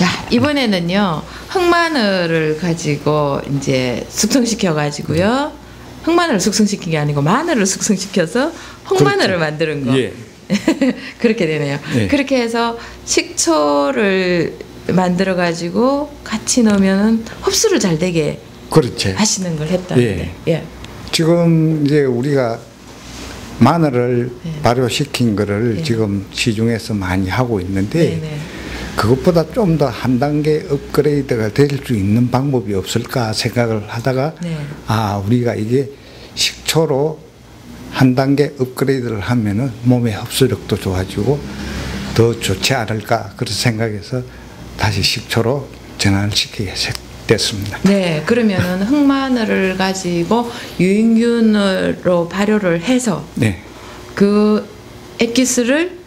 자 이번에는요 흑마늘을 가지고 이제 숙성시켜 가지고요 흑마늘을 숙성시킨 게 아니고 마늘을 숙성시켜서 흑마늘을 그렇죠. 만드는 거 예. 그렇게 되네요. 예. 그렇게 해서 식초를 만들어 가지고 같이 넣으면 흡수를 잘 되게 그렇지. 하시는 걸 했다는데 예. 지금 이제 우리가 마늘을 네. 발효시킨 거를 네. 지금 시중에서 많이 하고 있는데 네네. 그것보다 좀 더 한 단계 업그레이드가 될 수 있는 방법이 없을까 생각을 하다가 네. 아 우리가 이게 식초로 한 단계 업그레이드를 하면은 몸의 흡수력도 좋아지고 더 좋지 않을까 그런 생각해서 다시 식초로 전환을 시키게 됐습니다. 네, 그러면은 흑마늘을 가지고 유인균으로 발효를 해서 네. 그 액기스를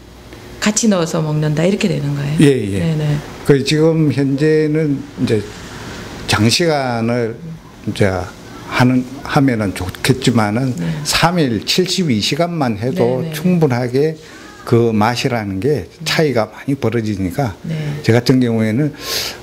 같이 넣어서 먹는다 이렇게 되는 거예요. 예, 예. 네네. 그 지금 현재는 이제 장시간을 이제 하는 하면은 좋겠지만은 네. 삼 3일 72시간만 해도 네, 네. 충분하게 그 맛이라는 게 차이가 많이 벌어지니까 네. 제 같은 경우에는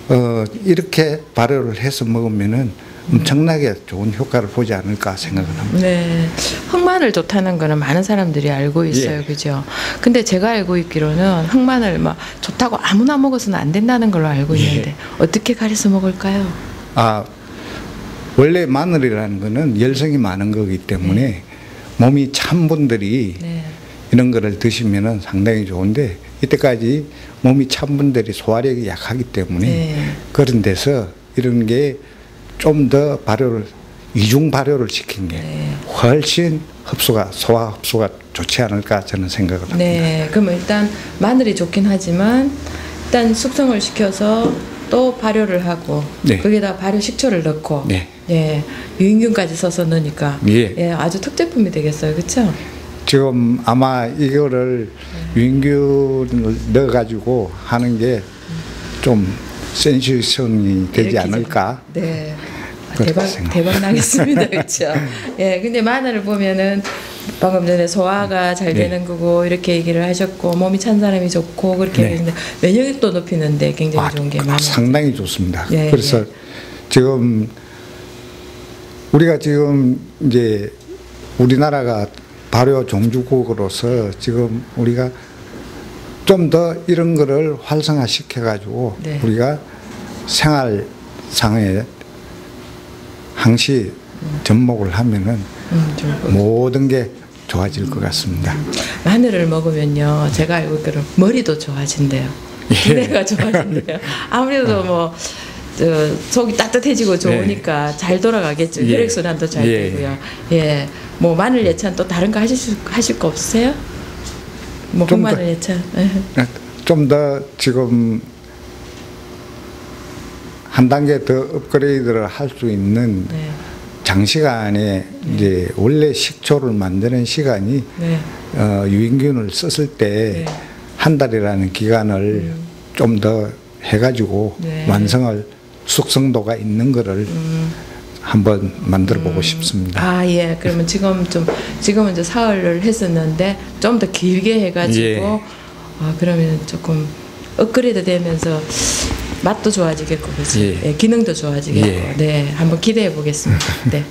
어 이렇게 발효를 해서 먹으면은 엄청나게 좋은 효과를 보지 않을까 생각을 합니다. 네. 흑마늘 좋다는 거는 많은 사람들이 알고 있어요. 예. 그죠? 근데 제가 알고 있기로는 흑마늘 막 좋다고 아무나 먹어서는 안 된다는 걸로 알고 예. 있는데 어떻게 가려서 먹을까요? 아 원래 마늘이라는 거는 열성이 많은 거기 때문에 몸이 찬 분들이 네. 이런 거를 드시면은 상당히 좋은데 이때까지 몸이 찬 분들이 소화력이 약하기 때문에 네. 그런 데서 이런 게 좀 더 발효를 이중 발효를 시킨 게 네. 훨씬 흡수가 소화 흡수가 좋지 않을까 저는 생각을 합니다. 네. 그러면 일단 마늘이 좋긴 하지만 일단 숙성을 시켜서 또 발효를 하고 네. 거기다 발효 식초를 넣고 네. 예. 유인균까지 써서 넣으니까 예. 아주 특제품이 되겠어요. 그렇죠? 지금 아마 이거를 유인균을 넣어가지고 하는 게 좀 센시성이 되지 않을까. 네. 아, 그렇게 대박 대박 나겠습니다. 그렇죠? 예. 근데 마늘을 보면은 방금 전에 소화가 잘 네. 되는 거고 이렇게 얘기를 하셨고 몸이 찬 사람이 좋고 그렇게 네. 얘기했는데 면역력도 높이는데 굉장히 아, 좋은 게그 마늘. 상당히 좋습니다. 예, 그래서 예. 지금 우리가 지금 이제 우리나라가 발효 종주국으로서 지금 우리가 좀 더 이런 거를 활성화 시켜 가지고 네. 우리가 생활상에 항시 접목을 하면은 음, 모든 게 좋아질 것 같습니다. 마늘을 먹으면요, 제가 알고 있기로 머리도 좋아진대요. 예. 두뇌가 좋아진대요. 아무래도 뭐, 저, 속이 따뜻해지고 좋으니까 잘 돌아가겠죠. 예. 혈액순환도 잘 예. 되고요. 예. 뭐, 마늘 예찬 또 다른 거 하실, 수, 하실 거 없으세요? 뭐. 흑마늘 예찬. 예. 좀더 지금 한 단계 더 업그레이드를 할 수 있는 네. 장시간에 이제 원래 식초를 만드는 시간이 네. 어, 유인균을 썼을 때 네. 한 달이라는 기간을 좀 더 해가지고 네. 완성을 숙성도가 있는 거를 한번 만들어 보고 싶습니다. 아, 예. 그러면 지금 좀, 지금은 이제 사흘을 했었는데, 좀 더 길게 해가지고, 예. 아, 그러면 조금 업그레이드 되면서 맛도 좋아지겠고, 그지? 예. 예, 기능도 좋아지겠고. 예. 네. 한번 기대해 보겠습니다. 네.